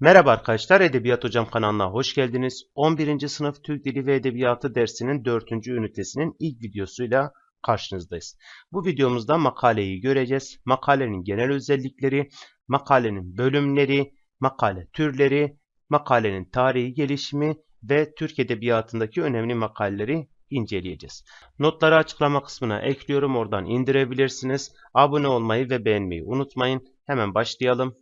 Merhaba arkadaşlar, Edebiyat Hocam kanalına hoş geldiniz. 11. sınıf Türk Dili ve Edebiyatı dersinin 4. ünitesinin ilk videosuyla karşınızdayız. Bu videomuzda makaleyi göreceğiz. Makalenin genel özellikleri, makalenin bölümleri, makale türleri, makalenin tarihi gelişimi ve Türk Edebiyatı'ndaki önemli makaleleri inceleyeceğiz. Notları açıklama kısmına ekliyorum. Oradan indirebilirsiniz. Abone olmayı ve beğenmeyi unutmayın. Hemen başlayalım.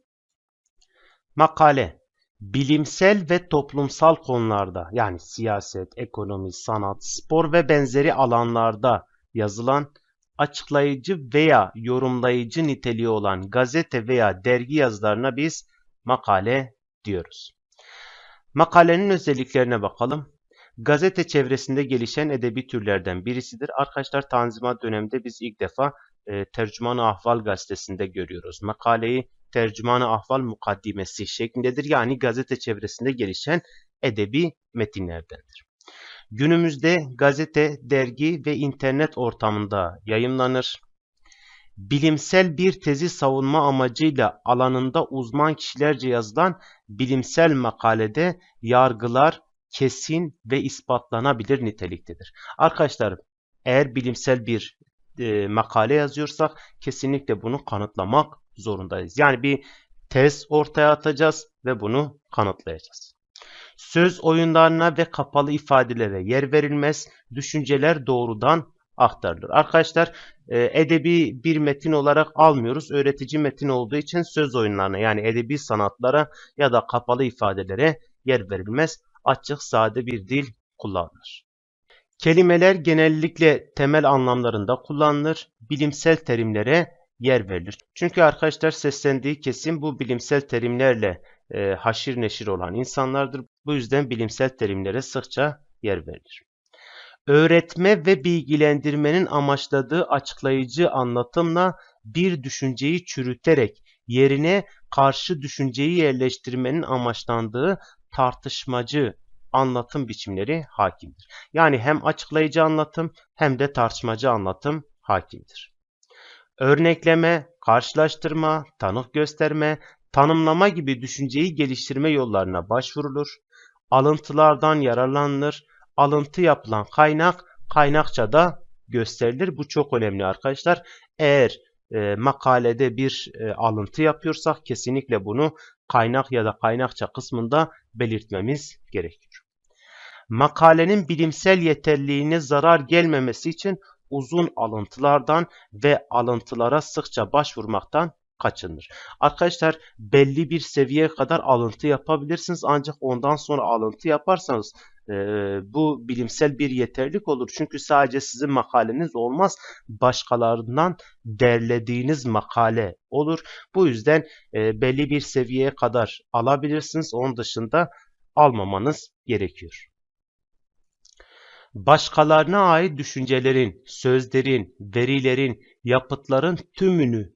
Makale bilimsel ve toplumsal konularda yani siyaset, ekonomi, sanat, spor ve benzeri alanlarda yazılan açıklayıcı veya yorumlayıcı niteliği olan gazete veya dergi yazılarına biz makale diyoruz. Makalenin özelliklerine bakalım. Gazete çevresinde gelişen edebi türlerden birisidir. Arkadaşlar Tanzimat döneminde biz ilk defa e, Tercüman-ı Ahval gazetesinde görüyoruz. Makaleyi Tercüman-ı Ahval mukaddimesi şeklindedir. Yani gazete çevresinde gelişen edebi metinlerdendir. Günümüzde gazete, dergi ve internet ortamında yayımlanır. Bilimsel bir tezi savunma amacıyla alanında uzman kişilerce yazılan bilimsel makalede yargılar kesin ve ispatlanabilir niteliktedir. Arkadaşlar eğer bilimsel bir e, makale yazıyorsak kesinlikle bunu kanıtlamak zorundayız. Yani bir tez ortaya atacağız ve bunu kanıtlayacağız. Söz oyunlarına ve kapalı ifadelere yer verilmez. Düşünceler doğrudan aktarılır. Arkadaşlar e, edebi bir metin olarak almıyoruz. Öğretici metin olduğu için söz oyunlarına yani edebi sanatlara ya da kapalı ifadelere yer verilmez. Açık sade bir dil kullanılır. Kelimeler genellikle temel anlamlarında kullanılır. Bilimsel terimlere yer verilir. Çünkü arkadaşlar seslendiği kesim bu bilimsel terimlerle e, haşir neşir olan insanlardır. Bu yüzden bilimsel terimlere sıkça yer verilir. Öğretme ve bilgilendirmenin amaçladığı açıklayıcı anlatımla bir düşünceyi çürüterek yerine karşı düşünceyi yerleştirmenin amaçlandığı tartışmacı anlatım biçimleri hakimdir. Yani hem açıklayıcı anlatım hem de tartışmacı anlatım hakimdir. Örnekleme, karşılaştırma, tanık gösterme, tanımlama gibi düşünceyi geliştirme yollarına başvurulur. Alıntılardan yararlanılır. Alıntı yapılan kaynak kaynakça da gösterilir. Bu çok önemli arkadaşlar. Eğer e, makalede bir e, alıntı yapıyorsak kesinlikle bunu kaynak ya da kaynakça kısmında belirtmemiz gerekiyor. Makalenin bilimsel yeterliğine zarar gelmemesi için uzun alıntılardan ve alıntılara sıkça başvurmaktan kaçınır. Arkadaşlar belli bir seviyeye kadar alıntı yapabilirsiniz ancak ondan sonra alıntı yaparsanız e, bu bilimsel bir yeterlik olur. Çünkü sadece sizin makaleniz olmaz başkalarından derlediğiniz makale olur. Bu yüzden e, belli bir seviyeye kadar alabilirsiniz. Onun dışında almamanız gerekiyor başkalarına ait düşüncelerin, sözlerin, verilerin, yapıtların tümünü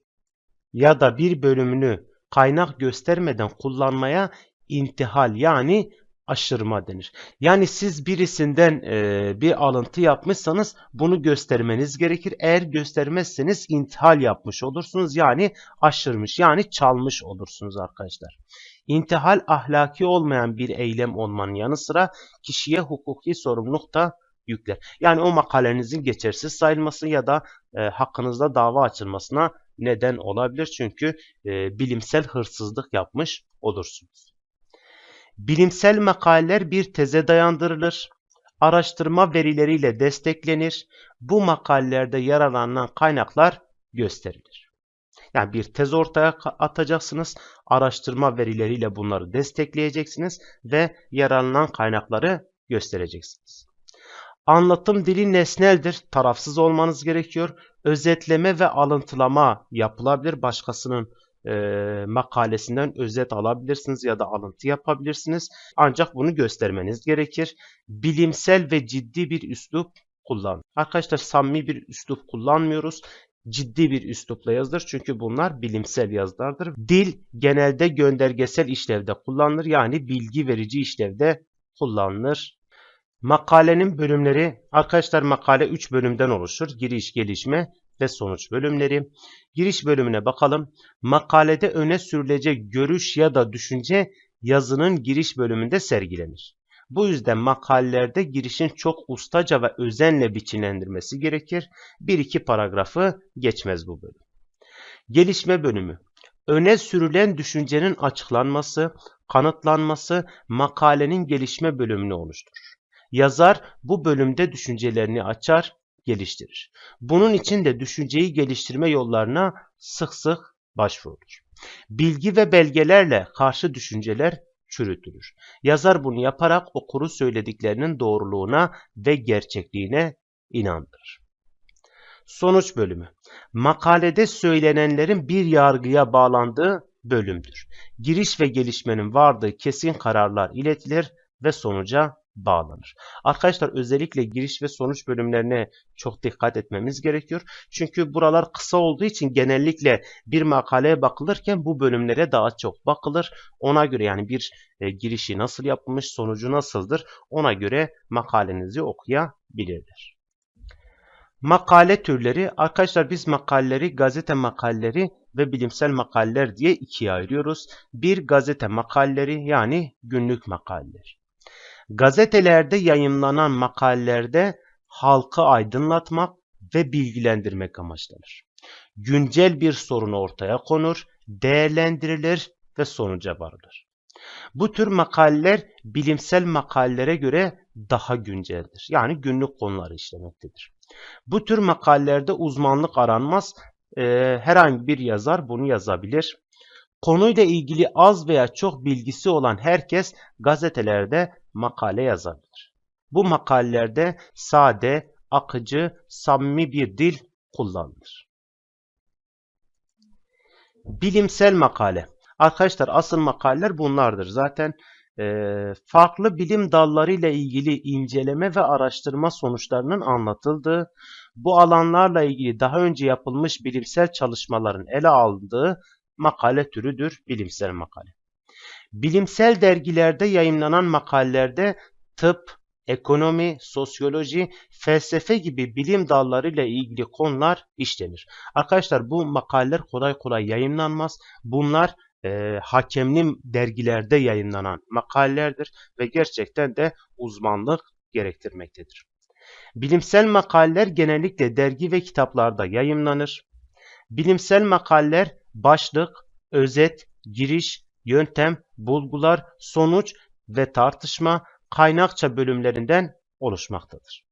ya da bir bölümünü kaynak göstermeden kullanmaya intihal yani aşırma denir. Yani siz birisinden e, bir alıntı yapmışsanız bunu göstermeniz gerekir. Eğer göstermezseniz intihal yapmış olursunuz. Yani aşırmış yani çalmış olursunuz arkadaşlar. İntihal ahlaki olmayan bir eylem olmanın yanı sıra kişiye hukuki sorumluluk da yükler. Yani o makalenizin geçersiz sayılması ya da e, hakkınızda dava açılmasına neden olabilir. Çünkü e, bilimsel hırsızlık yapmış olursunuz. Bilimsel makaleler bir teze dayandırılır. Araştırma verileriyle desteklenir. Bu makalelerde yararlanan kaynaklar gösterilir. Yani bir tez ortaya atacaksınız. Araştırma verileriyle bunları destekleyeceksiniz ve yararlanan kaynakları göstereceksiniz. Anlatım dili nesneldir. Tarafsız olmanız gerekiyor. Özetleme ve alıntılama yapılabilir. Başkasının e, makalesinden özet alabilirsiniz ya da alıntı yapabilirsiniz. Ancak bunu göstermeniz gerekir. Bilimsel ve ciddi bir üslup kullan. Arkadaşlar samimi bir üslup kullanmıyoruz. Ciddi bir üslupla yazılır çünkü bunlar bilimsel yazılardır. Dil genelde göndergesel işlevde kullanılır yani bilgi verici işlevde kullanılır. Makalenin bölümleri, arkadaşlar makale 3 bölümden oluşur. Giriş, gelişme ve sonuç bölümleri. Giriş bölümüne bakalım. Makalede öne sürülecek görüş ya da düşünce yazının giriş bölümünde sergilenir. Bu yüzden makalelerde girişin çok ustaca ve özenle biçimlendirmesi gerekir. Bir iki paragrafı geçmez bu bölüm. Gelişme bölümü. Öne sürülen düşüncenin açıklanması, kanıtlanması makalenin gelişme bölümünü oluşturur. Yazar bu bölümde düşüncelerini açar, geliştirir. Bunun için de düşünceyi geliştirme yollarına sık sık başvurulur. Bilgi ve belgelerle karşı düşünceler çürütülür. Yazar bunu yaparak okuru söylediklerinin doğruluğuna ve gerçekliğine inandırır. Sonuç bölümü. Makalede söylenenlerin bir yargıya bağlandığı bölümdür. Giriş ve gelişmenin vardığı kesin kararlar iletilir ve sonuca bağlanır. Arkadaşlar özellikle giriş ve sonuç bölümlerine çok dikkat etmemiz gerekiyor. Çünkü buralar kısa olduğu için genellikle bir makaleye bakılırken bu bölümlere daha çok bakılır. Ona göre yani bir e, girişi nasıl yapılmış, sonucu nasıldır ona göre makalenizi okuyabilirler. Makale türleri. Arkadaşlar biz makaleleri gazete makaleleri ve bilimsel makaleler diye ikiye ayırıyoruz. Bir gazete makaleleri yani günlük makaleler. Gazetelerde yayınlanan makalelerde halkı aydınlatmak ve bilgilendirmek amaçlanır. Güncel bir sorun ortaya konur, değerlendirilir ve sonuca varılır. Bu tür makaleler bilimsel makalelere göre daha günceldir. Yani günlük konuları işlemektedir. Bu tür makalelerde uzmanlık aranmaz. Ee, herhangi bir yazar bunu yazabilir. Konuyla ilgili az veya çok bilgisi olan herkes gazetelerde makale yazabilir. Bu makalelerde sade, akıcı, samimi bir dil kullanılır. Bilimsel makale. Arkadaşlar asıl makaleler bunlardır. Zaten e, farklı bilim dallarıyla ilgili inceleme ve araştırma sonuçlarının anlatıldığı, bu alanlarla ilgili daha önce yapılmış bilimsel çalışmaların ele alındığı makale türüdür bilimsel makale. Bilimsel dergilerde yayınlanan makalelerde tıp, ekonomi, sosyoloji, felsefe gibi bilim dallarıyla ilgili konular işlenir. Arkadaşlar bu makaleler kolay kolay yayınlanmaz. Bunlar e, hakemli dergilerde yayınlanan makalelerdir ve gerçekten de uzmanlık gerektirmektedir. Bilimsel makaleler genellikle dergi ve kitaplarda yayınlanır. Bilimsel makaleler başlık, özet, giriş, yöntem, bulgular, sonuç ve tartışma kaynakça bölümlerinden oluşmaktadır.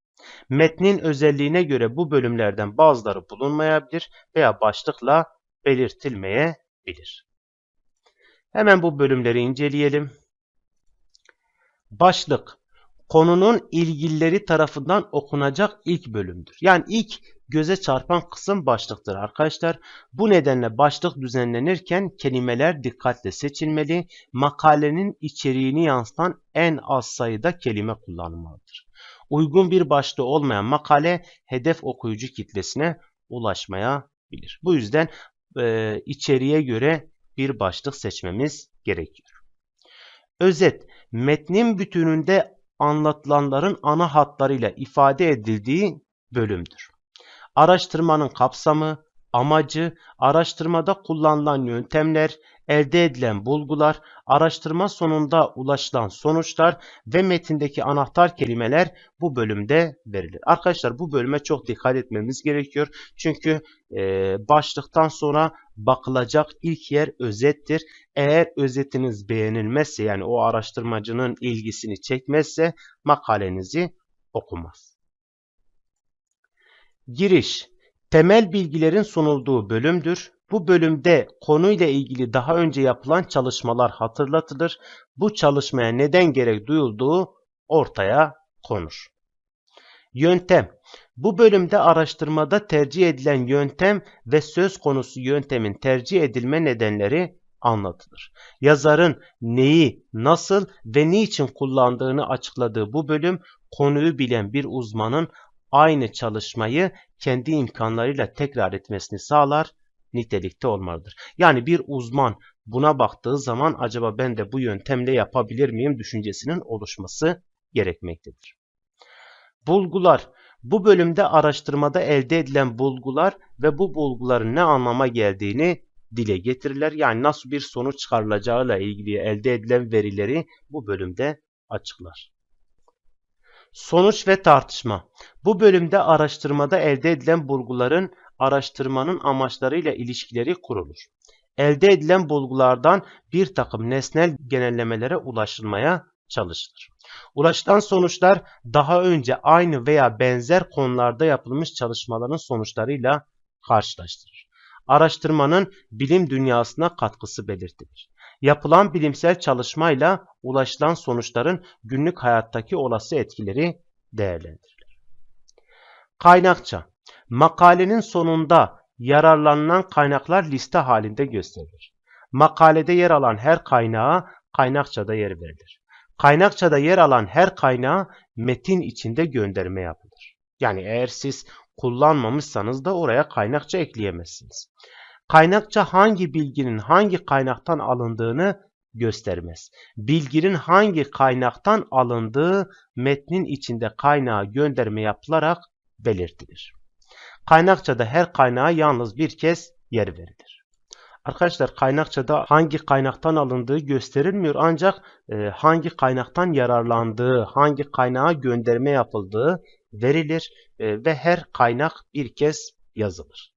Metnin özelliğine göre bu bölümlerden bazıları bulunmayabilir veya başlıkla belirtilmeyebilir. Hemen bu bölümleri inceleyelim. Başlık konunun ilgilileri tarafından okunacak ilk bölümdür. Yani ilk göze çarpan kısım başlıktır arkadaşlar. Bu nedenle başlık düzenlenirken kelimeler dikkatle seçilmeli, makalenin içeriğini yansıtan en az sayıda kelime kullanılmalıdır. Uygun bir başlığı olmayan makale hedef okuyucu kitlesine ulaşmayabilir. Bu yüzden e, içeriğe göre bir başlık seçmemiz gerekiyor. Özet, metnin bütününde anlatılanların ana hatlarıyla ifade edildiği bölümdür. Araştırmanın kapsamı, amacı, araştırmada kullanılan yöntemler, elde edilen bulgular, araştırma sonunda ulaşılan sonuçlar ve metindeki anahtar kelimeler bu bölümde verilir. Arkadaşlar bu bölüme çok dikkat etmemiz gerekiyor. Çünkü e, başlıktan sonra bakılacak ilk yer özettir. Eğer özetiniz beğenilmezse yani o araştırmacının ilgisini çekmezse makalenizi okumaz. Giriş Temel bilgilerin sunulduğu bölümdür. Bu bölümde konuyla ilgili daha önce yapılan çalışmalar hatırlatılır. Bu çalışmaya neden gerek duyulduğu ortaya konur. Yöntem Bu bölümde araştırmada tercih edilen yöntem ve söz konusu yöntemin tercih edilme nedenleri anlatılır. Yazarın neyi, nasıl ve niçin kullandığını açıkladığı bu bölüm konuyu bilen bir uzmanın aynı çalışmayı kendi imkanlarıyla tekrar etmesini sağlar nitelikte olmalıdır. Yani bir uzman buna baktığı zaman acaba ben de bu yöntemle yapabilir miyim düşüncesinin oluşması gerekmektedir. Bulgular bu bölümde araştırmada elde edilen bulgular ve bu bulguların ne anlama geldiğini dile getirirler. Yani nasıl bir sonuç çıkarılacağıyla ilgili elde edilen verileri bu bölümde açıklar. Sonuç ve tartışma. Bu bölümde araştırmada elde edilen bulguların araştırmanın amaçlarıyla ilişkileri kurulur. Elde edilen bulgulardan bir takım nesnel genellemelere ulaşılmaya çalışılır. Ulaşılan sonuçlar daha önce aynı veya benzer konularda yapılmış çalışmaların sonuçlarıyla karşılaştırılır. Araştırmanın bilim dünyasına katkısı belirtilir. Yapılan bilimsel çalışmayla ulaşılan sonuçların günlük hayattaki olası etkileri değerlendirilir. Kaynakça Makalenin sonunda yararlanılan kaynaklar liste halinde gösterilir. Makalede yer alan her kaynağa kaynakçada yer verilir. Kaynakçada yer alan her kaynağa metin içinde gönderme yapılır. Yani eğer siz kullanmamışsanız da oraya kaynakça ekleyemezsiniz. Kaynakça hangi bilginin hangi kaynaktan alındığını göstermez. Bilginin hangi kaynaktan alındığı metnin içinde kaynağa gönderme yapılarak belirtilir. Kaynakçada her kaynağa yalnız bir kez yer verilir. Arkadaşlar kaynakçada hangi kaynaktan alındığı gösterilmiyor ancak e, hangi kaynaktan yararlandığı, hangi kaynağa gönderme yapıldığı verilir e, ve her kaynak bir kez yazılır.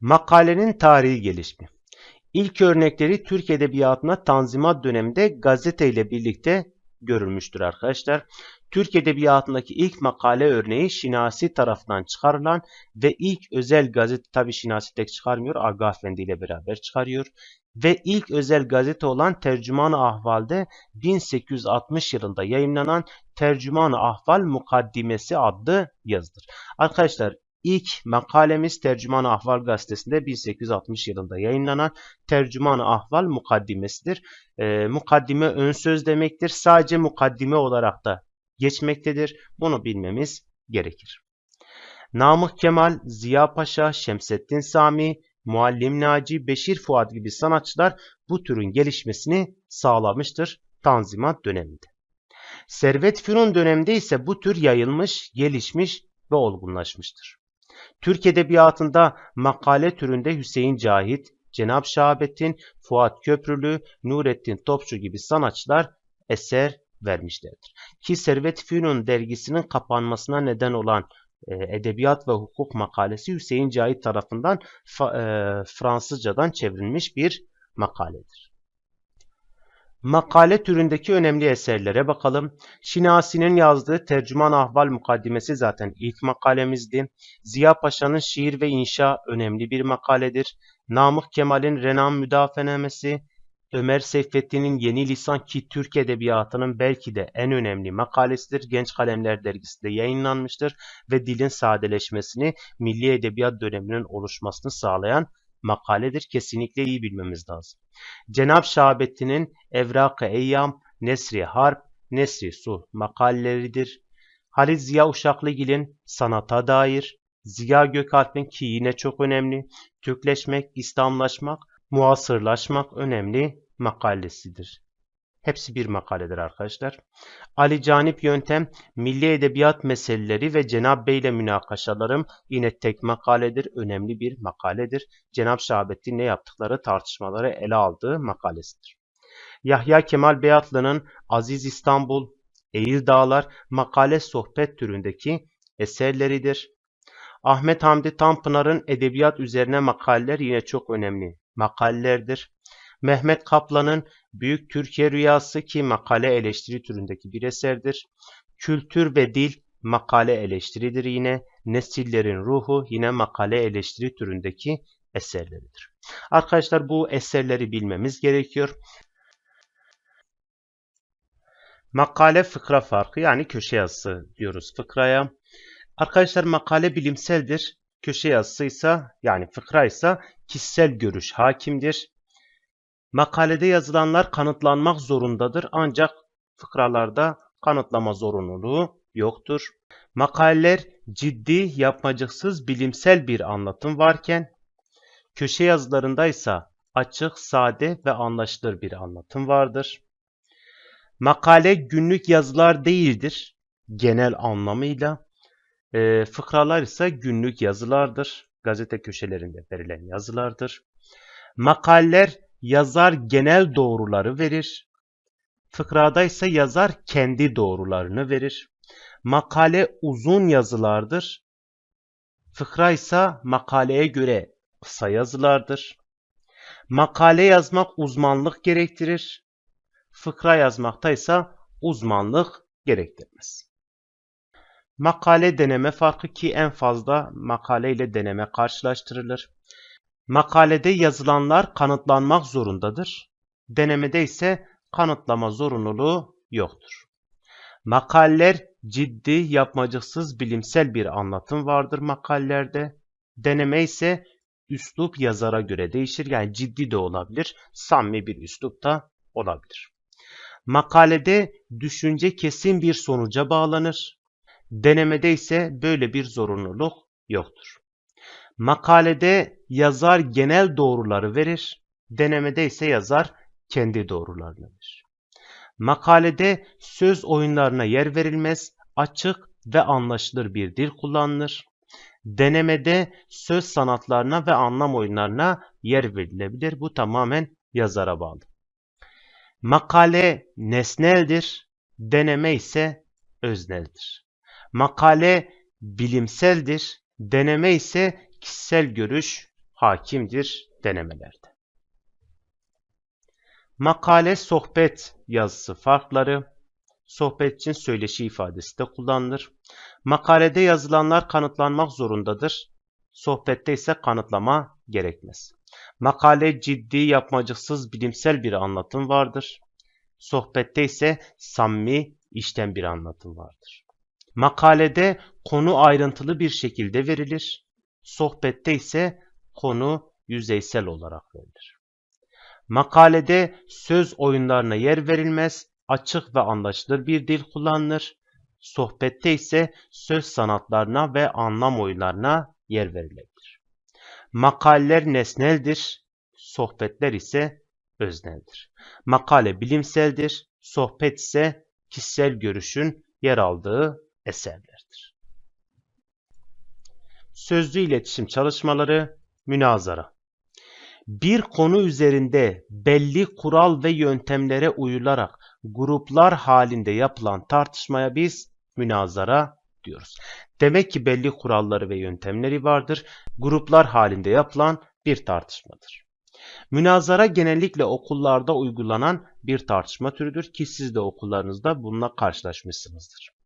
Makalenin tarihi gelişimi İlk örnekleri Türk Edebiyatı'na Tanzimat döneminde gazete ile birlikte görülmüştür arkadaşlar. Türk Edebiyatı'ndaki ilk makale örneği Şinasi tarafından çıkarılan ve ilk özel gazete tabi Şinasi tek çıkarmıyor Aga Efendi ile beraber çıkarıyor. Ve ilk özel gazete olan Tercüman-ı Ahval'de 1860 yılında yayınlanan Tercüman-ı Ahval Mukaddimesi adlı yazıdır. Arkadaşlar İlk makalemiz Tercüman-ı Ahval gazetesinde 1860 yılında yayınlanan Tercüman-ı Ahval mukaddimesidir. E, mukaddime ön söz demektir. Sadece mukaddime olarak da geçmektedir. Bunu bilmemiz gerekir. Namık Kemal, Ziya Paşa, Şemseddin Sami, Muallim Naci, Beşir Fuat gibi sanatçılar bu türün gelişmesini sağlamıştır Tanzimat döneminde. Servet Fünun döneminde ise bu tür yayılmış, gelişmiş ve olgunlaşmıştır. Türk Edebiyatı'nda makale türünde Hüseyin Cahit, Cenab Şahabettin, Fuat Köprülü, Nurettin Topçu gibi sanatçılar eser vermişlerdir. Ki Servet Fünun dergisinin kapanmasına neden olan e, edebiyat ve hukuk makalesi Hüseyin Cahit tarafından e, Fransızcadan çevrilmiş bir makaledir. Makale türündeki önemli eserlere bakalım. Şinasi'nin yazdığı Tercüman Ahval Mukaddimesi zaten ilk makalemizdi. Ziya Paşa'nın Şiir ve İnşa önemli bir makaledir. Namık Kemal'in Renan Müdafenamesi, Ömer Seyfettin'in Yeni Lisan ki Türk Edebiyatı'nın belki de en önemli makalesidir. Genç Kalemler dergisinde yayınlanmıştır ve dilin sadeleşmesini, milli edebiyat döneminin oluşmasını sağlayan makaledir. Kesinlikle iyi bilmemiz lazım. Cenab Şahabettin'in Evrak-ı Eyyam, Nesri Harp, Nesri Su makaleleridir. Halil Ziya Uşaklıgil'in sanata dair, Ziya Gökalp'in ki yine çok önemli, Türkleşmek, İslamlaşmak, muasırlaşmak önemli makalesidir. Hepsi bir makaledir arkadaşlar. Ali Canip Yöntem, Milli Edebiyat Meseleleri ve Cenab Bey ile münakaşalarım yine tek makaledir, önemli bir makaledir. Cenab Şahabettin ne yaptıkları tartışmaları ele aldığı makalesidir. Yahya Kemal Beyatlı'nın Aziz İstanbul, Eğil Dağlar makale sohbet türündeki eserleridir. Ahmet Hamdi Tanpınar'ın edebiyat üzerine makaleler yine çok önemli makalelerdir. Mehmet Kaplan'ın Büyük Türkiye Rüyası ki makale eleştiri türündeki bir eserdir. Kültür ve Dil makale eleştiridir yine. Nesillerin Ruhu yine makale eleştiri türündeki eserleridir. Arkadaşlar bu eserleri bilmemiz gerekiyor. Makale fıkra farkı yani köşe yazısı diyoruz fıkraya. Arkadaşlar makale bilimseldir. Köşe yazısı ise yani fıkra ise kişisel görüş hakimdir. Makalede yazılanlar kanıtlanmak zorundadır ancak fıkralarda kanıtlama zorunluluğu yoktur. Makaleler ciddi, yapmacıksız bilimsel bir anlatım varken köşe yazılarında ise açık, sade ve anlaşılır bir anlatım vardır. Makale günlük yazılar değildir genel anlamıyla. E, fıkralar ise günlük yazılardır. gazete köşelerinde verilen yazılardır. Makaleler yazar genel doğruları verir. Fıkrada ise yazar kendi doğrularını verir. Makale uzun yazılardır. Fıkra ise makaleye göre kısa yazılardır. Makale yazmak uzmanlık gerektirir. Fıkra yazmakta ise uzmanlık gerektirmez. Makale deneme farkı ki en fazla makale ile deneme karşılaştırılır. Makalede yazılanlar kanıtlanmak zorundadır. Denemede ise kanıtlama zorunluluğu yoktur. Makaleler ciddi, yapmacıksız bilimsel bir anlatım vardır makalelerde. Deneme ise üslup yazara göre değişir. Yani ciddi de olabilir, samimi bir üslup da olabilir. Makalede düşünce kesin bir sonuca bağlanır. Denemede ise böyle bir zorunluluk yoktur. Makalede yazar genel doğruları verir. Denemede ise yazar kendi doğrularını verir. Makalede söz oyunlarına yer verilmez, açık ve anlaşılır bir dil kullanılır. Denemede söz sanatlarına ve anlam oyunlarına yer verilebilir. Bu tamamen yazara bağlı. Makale nesneldir, deneme ise özneldir. Makale bilimseldir, deneme ise kişisel görüş hakimdir denemelerde. Makale sohbet yazısı farkları, sohbet için söyleşi ifadesi de kullanılır. Makalede yazılanlar kanıtlanmak zorundadır. Sohbette ise kanıtlama gerekmez. Makale ciddi, yapmacıksız, bilimsel bir anlatım vardır. Sohbette ise samimi, işten bir anlatım vardır. Makalede konu ayrıntılı bir şekilde verilir. Sohbette ise konu yüzeysel olarak verilir. Makalede söz oyunlarına yer verilmez, açık ve anlaşılır bir dil kullanılır. Sohbette ise söz sanatlarına ve anlam oyunlarına yer verilebilir. Makaleler nesneldir, sohbetler ise özneldir. Makale bilimseldir, sohbet ise kişisel görüşün yer aldığı eserlerdir. Sözlü iletişim çalışmaları, münazara. Bir konu üzerinde belli kural ve yöntemlere uyularak gruplar halinde yapılan tartışmaya biz münazara diyoruz. Demek ki belli kuralları ve yöntemleri vardır. Gruplar halinde yapılan bir tartışmadır. Münazara genellikle okullarda uygulanan bir tartışma türüdür ki siz de okullarınızda bununla karşılaşmışsınızdır.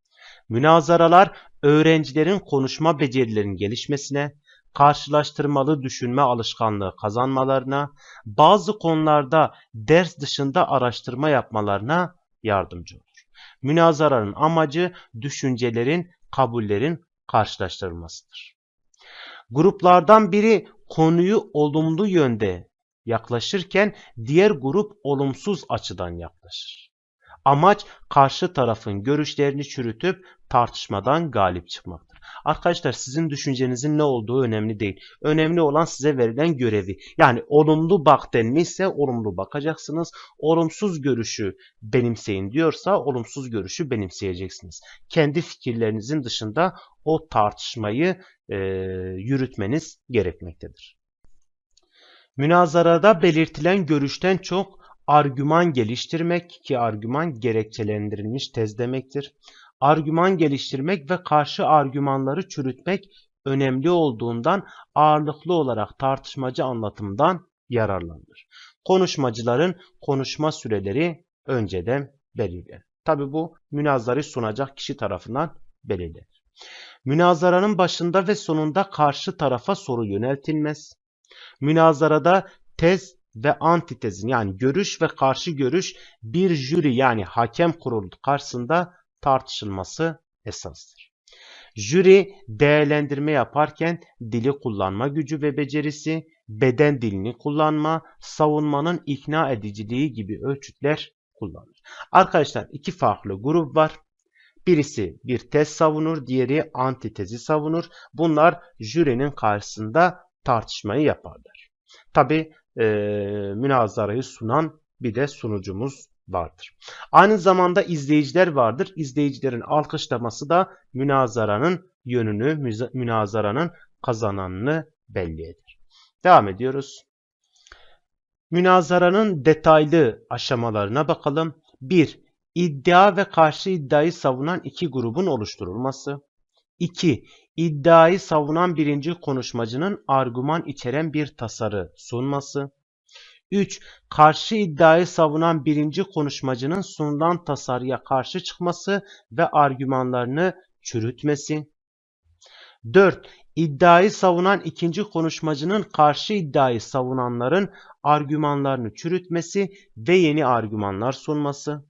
Münazaralar öğrencilerin konuşma becerilerinin gelişmesine, karşılaştırmalı düşünme alışkanlığı kazanmalarına, bazı konularda ders dışında araştırma yapmalarına yardımcı olur. Münazaranın amacı düşüncelerin, kabullerin karşılaştırılmasıdır. Gruplardan biri konuyu olumlu yönde yaklaşırken diğer grup olumsuz açıdan yaklaşır. Amaç karşı tarafın görüşlerini çürütüp tartışmadan galip çıkmaktır. Arkadaşlar sizin düşüncenizin ne olduğu önemli değil. Önemli olan size verilen görevi. Yani olumlu bak denmişse olumlu bakacaksınız. Olumsuz görüşü benimseyin diyorsa olumsuz görüşü benimseyeceksiniz. Kendi fikirlerinizin dışında o tartışmayı e, yürütmeniz gerekmektedir. Münazarada belirtilen görüşten çok argüman geliştirmek ki argüman gerekçelendirilmiş tez demektir. Argüman geliştirmek ve karşı argümanları çürütmek önemli olduğundan ağırlıklı olarak tartışmacı anlatımdan yararlanır. Konuşmacıların konuşma süreleri önceden belirlenir. Tabi bu münazarı sunacak kişi tarafından belirlenir. Münazaranın başında ve sonunda karşı tarafa soru yöneltilmez. Münazarada tez ve antitezin yani görüş ve karşı görüş bir jüri yani hakem kurulu karşısında tartışılması esastır. Jüri değerlendirme yaparken dili kullanma gücü ve becerisi, beden dilini kullanma, savunmanın ikna ediciliği gibi ölçütler kullanır. Arkadaşlar iki farklı grup var. Birisi bir tez savunur, diğeri antitezi savunur. Bunlar jürinin karşısında tartışmayı yaparlar. Tabi e, münazarayı sunan bir de sunucumuz vardır. Aynı zamanda izleyiciler vardır. İzleyicilerin alkışlaması da münazaranın yönünü, münazaranın kazananını belli eder. Devam ediyoruz. Münazaranın detaylı aşamalarına bakalım. 1. İddia ve karşı iddiayı savunan iki grubun oluşturulması. 2. İddiayı savunan birinci konuşmacının argüman içeren bir tasarı sunması. 3. Karşı iddiayı savunan birinci konuşmacının sunulan tasarıya karşı çıkması ve argümanlarını çürütmesi. 4. İddiayı savunan ikinci konuşmacının karşı iddiayı savunanların argümanlarını çürütmesi ve yeni argümanlar sunması.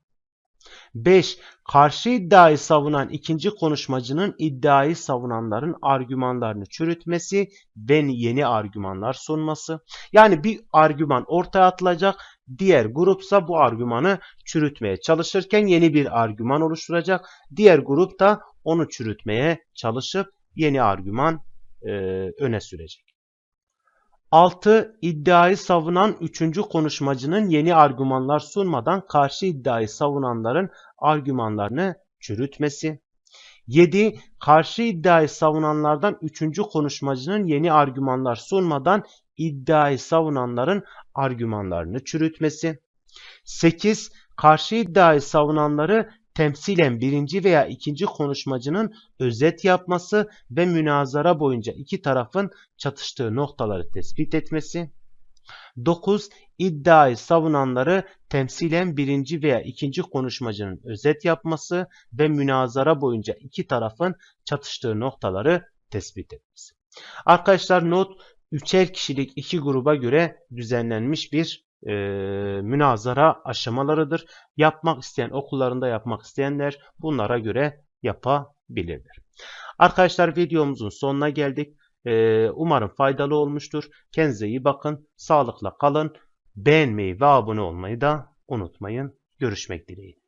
5. Karşı iddiayı savunan ikinci konuşmacının iddiayı savunanların argümanlarını çürütmesi ve yeni argümanlar sunması. Yani bir argüman ortaya atılacak, diğer grupsa bu argümanı çürütmeye çalışırken yeni bir argüman oluşturacak. Diğer grup da onu çürütmeye çalışıp yeni argüman e, öne sürecek. 6. İddiayı savunan üçüncü konuşmacının yeni argümanlar sunmadan karşı iddiayı savunanların argümanlarını çürütmesi. 7. Karşı iddiayı savunanlardan üçüncü konuşmacının yeni argümanlar sunmadan iddiayı savunanların argümanlarını çürütmesi. 8. Karşı iddiayı savunanları temsilen birinci veya ikinci konuşmacının özet yapması ve münazara boyunca iki tarafın çatıştığı noktaları tespit etmesi. 9. İddiayı savunanları temsilen birinci veya ikinci konuşmacının özet yapması ve münazara boyunca iki tarafın çatıştığı noktaları tespit etmesi. Arkadaşlar not üçer kişilik iki gruba göre düzenlenmiş bir e, münazara aşamalarıdır. Yapmak isteyen okullarında yapmak isteyenler bunlara göre yapabilirler. Arkadaşlar videomuzun sonuna geldik. E, umarım faydalı olmuştur. Kendinize iyi bakın. Sağlıkla kalın. Beğenmeyi ve abone olmayı da unutmayın. Görüşmek dileğiyle.